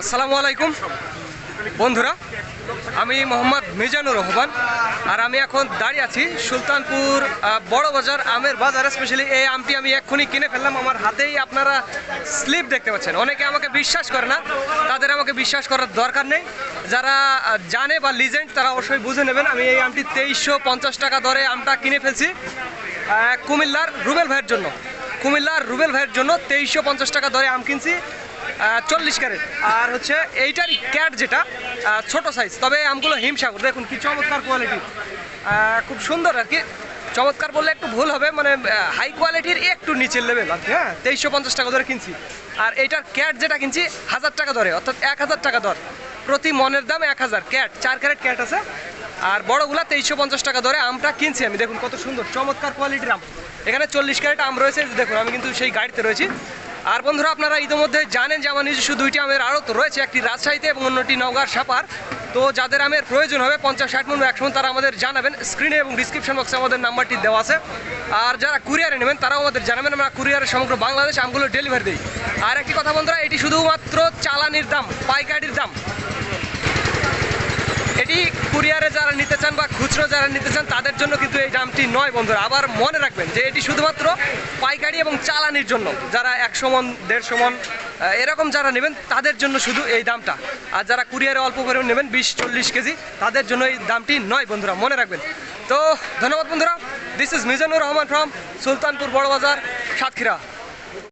আসসালামু আলাইকুম। বন্ধুরা, আমি মোহাম্মদ মিজানুর রহমান আর আমি এখন দাঁড়িয়ে আছি সুলতানপুর বড় বাজার, আমের বাজার স্পেশালি এই আমটি আমি এক্ষুনি কিনে ফেললাম। আমার হাতেই আপনারা স্লিপ দেখতে পাচ্ছেন। অনেকে আমাকে বিশ্বাস করে না, তাদের আমাকে বিশ্বাস করার দরকার নেই। যারা জানে বা লিজেন্ড তারা অবশ্যই বুঝে নেবেন। আমি এই আমটি তেইশশো পঞ্চাশ টাকা দরে আমটা কিনে ফেলছি কুমিল্লার রুবেল ভাইয়ের জন্য। কুমিল্লার রুবেল ভাইয়ের জন্য তেইশশো পঞ্চাশ টাকা দরে আম কিনছি। চল্লিশ ক্যারেট। আর হচ্ছে এইটারই ক্যাট যেটা ছোট সাইজ তবে আমগুলো হিমসাগর। দেখুন কি চমৎকার কোয়ালিটি খুব সুন্দর আর কি। চমৎকার বললে একটু ভুল হবে মানে হাই কোয়ালিটির একটু নিচের লেভেল আর হ্যাঁ? তেইশশো পঞ্চাশ টাকা ধরে কিনছি। আর এইটার ক্যাট যেটা কিনছি, হাজার টাকা দরে, অর্থাৎ এক হাজার টাকা দর। প্রতি মনের দাম এক হাজার। ক্যাট, চার ক্যারেট ক্যাট আছে। আর বড়গুলা তেইশশো পঞ্চাশ টাকা দরে আমটা কিনছি আমি। দেখুন কত সুন্দর, চমৎকার কোয়ালিটির আম। এখানে চল্লিশ ক্যারেট আম রয়েছে দেখুন, আমি কিন্তু সেই গাড়িতে রয়েছি। আর বন্ধুরা, আপনারা ইতিমধ্যে জানেন যে আমার নিজস্ব দুইটি আমের আড়ত রয়েছে, একটি রাজশাহীতে এবং অন্যটি নওগাঁর সাপার। তো যাদের আমের প্রয়োজন হবে, পঞ্চাশ, ষাট মন একশো তারা আমাদের জানাবেন। স্ক্রিনে এবং ডিসক্রিপশন বক্সে আমাদের নাম্বারটি দেওয়া আছে। আর যারা কুরিয়ারে নেবেন, তারাও আমাদের জানাবেন। আমরা কুরিয়ারে সমগ্র বাংলাদেশ আমগুলো ডেলিভারি দিই। আর একটি কথা বন্ধুরা, এটি শুধুমাত্র চালানির দাম, পাইকারির দাম। এটি কুরিয়ারে যারা নিতে চান বা খুচরো যারা নিতে চান, তাদের জন্য কিন্তু এই দামটি নয় বন্ধুরা। আবার মনে রাখবেন যে এটি শুধুমাত্র পাইকারি এবং চালানির জন্য। যারা একশো মন, দেড়শো মন এরকম যারা নেবেন, তাদের জন্য শুধু এই দামটা। আর যারা কুরিয়ারে অল্প পরিমাণ নেবেন, বিশ, চল্লিশ কেজি, তাদের জন্য এই দামটি নয় বন্ধুরা, মনে রাখবেন। তো ধন্যবাদ বন্ধুরা। This is Mizanur Rahman from Sultanpur Barabazar, Satkhira.